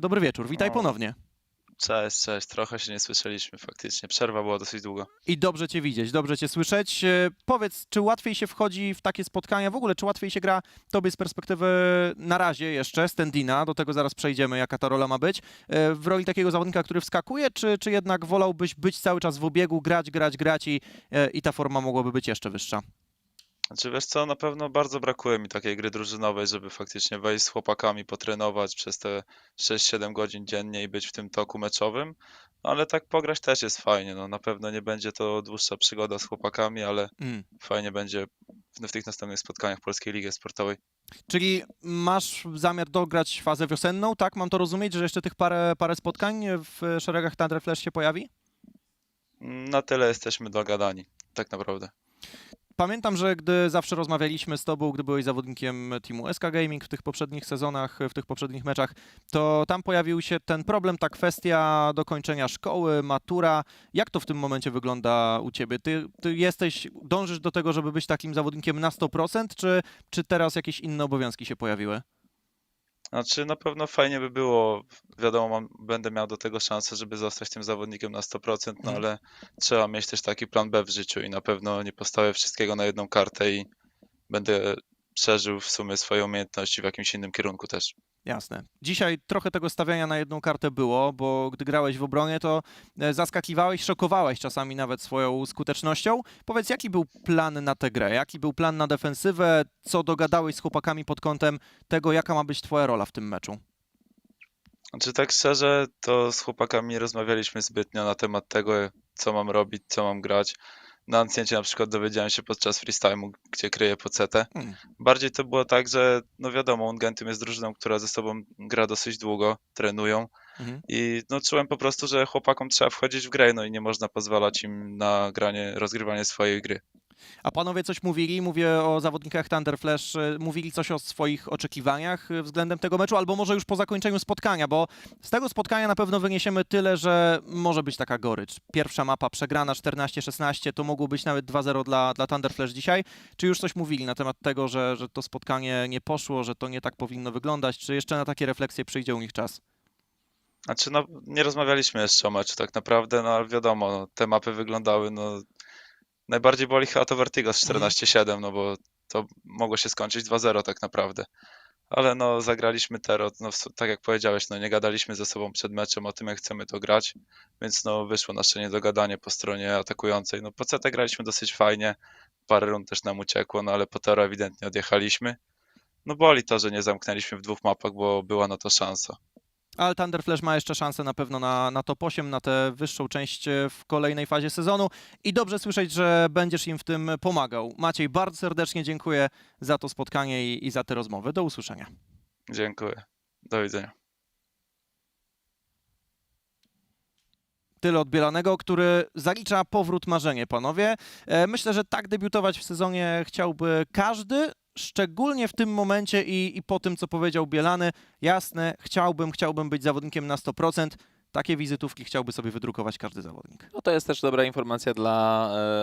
Dobry wieczór, witaj O. ponownie. Cześć, cześć. Trochę się nie słyszeliśmy faktycznie. Przerwa była dosyć długo. I dobrze cię widzieć, dobrze cię słyszeć. E, Powiedz, czy łatwiej się wchodzi w takie spotkania, w ogóle, czy łatwiej się gra tobie z perspektywy na razie jeszcze Stendina, do tego zaraz przejdziemy, jaka ta rola ma być, e, w roli takiego zawodnika, który wskakuje, czy, czy jednak wolałbyś być cały czas w obiegu, grać, grać, grać i, e, i ta forma mogłaby być jeszcze wyższa? Znaczy wiesz co, na pewno bardzo brakuje mi takiej gry drużynowej, żeby faktycznie wejść z chłopakami, potrenować przez te 6-7 godzin dziennie i być w tym toku meczowym. No, ale tak pograć też jest fajnie. No, na pewno nie będzie to dłuższa przygoda z chłopakami, ale Mm. fajnie będzie w, w tych następnych spotkaniach Polskiej Ligi Sportowej. Czyli masz zamiar dograć fazę wiosenną, tak? Mam to rozumieć, że jeszcze tych parę, parę spotkań w szeregach Thunder Flash się pojawi? Na tyle jesteśmy dogadani, tak naprawdę. Pamiętam, że gdy zawsze rozmawialiśmy z tobą, gdy byłeś zawodnikiem teamu SK Gaming w tych poprzednich sezonach, w tych poprzednich meczach, to tam pojawił się ten problem, ta kwestia dokończenia szkoły, matura. Jak to w tym momencie wygląda u ciebie? Ty, ty jesteś, dążysz do tego, żeby być takim zawodnikiem na 100%, czy, czy teraz jakieś inne obowiązki się pojawiły? Znaczy na pewno fajnie by było, wiadomo, mam, będę miał do tego szansę, żeby zostać tym zawodnikiem na 100%, no Mhm. ale trzeba mieć też taki plan B w życiu i na pewno nie postawię wszystkiego na jedną kartę i będę przeżył w sumie swoje umiejętności w jakimś innym kierunku też. Jasne. Dzisiaj trochę tego stawiania na jedną kartę było, bo gdy grałeś w obronie, to e, zaskakiwałeś, szokowałeś czasami nawet swoją skutecznością. Powiedz, jaki był plan na tę grę? Jaki był plan na defensywę? Co dogadałeś z chłopakami pod kątem tego, jaka ma być twoja rola w tym meczu? Znaczy tak szczerze, to z chłopakami rozmawialiśmy zbytnio na temat tego, co mam robić, co mam grać. Na Ancjencie na przykład dowiedziałem się podczas freestyle'u, gdzie kryję po CT. Hmm. Bardziej to było tak, że no wiadomo, Ungentum jest drużyną, która ze sobą gra dosyć długo, trenują Mhm. i no czułem po prostu, że chłopakom trzeba wchodzić w grę, no i nie można pozwalać im na granie, rozgrywanie swojej gry. A panowie coś mówili, mówię o zawodnikach Thunder Flash, e, mówili coś o swoich oczekiwaniach e, względem tego meczu, albo może już po zakończeniu spotkania, bo z tego spotkania na pewno wyniesiemy tyle, że może być taka gorycz. Pierwsza mapa przegrana 14-16, to mogło być nawet 2-0 dla, dla Thunder Flash dzisiaj. Czy już coś mówili na temat tego, że, że to spotkanie nie poszło, że to nie tak powinno wyglądać? Czy jeszcze na takie refleksje przyjdzie u nich czas? Znaczy no nie rozmawialiśmy jeszcze o meczu tak naprawdę, no ale wiadomo, no, te mapy wyglądały, no najbardziej boli chyba to Vertigo z Mhm. 14-7, no bo to mogło się skończyć 2-0 tak naprawdę. Ale no zagraliśmy teraz, no tak jak powiedziałeś, no nie gadaliśmy ze sobą przed meczem o tym, jak chcemy to grać, więc no wyszło nasze niedogadanie po stronie atakującej. No po CT graliśmy dosyć fajnie, parę rund też nam uciekło, no ale po Tero ewidentnie odjechaliśmy. No boli to, że nie zamknęliśmy w dwóch mapach, bo była na to szansa. Ale Thunder Flash ma jeszcze szansę na pewno na, na top 8, na tę wyższą część e, w kolejnej fazie sezonu i dobrze słyszeć, że będziesz im w tym pomagał. Maciej, bardzo serdecznie dziękuję za to spotkanie i, i za te rozmowy. Do usłyszenia. Dziękuję. Do widzenia. Tyle od Bielanego, który zalicza powrót marzenie, panowie. E, Myślę, że tak debiutować w sezonie chciałby każdy, szczególnie w tym momencie i, i po tym, co powiedział Bielany. Jasne, chciałbym, chciałbym być zawodnikiem na 100%. Takie wizytówki chciałby sobie wydrukować każdy zawodnik. No to jest też dobra informacja dla e,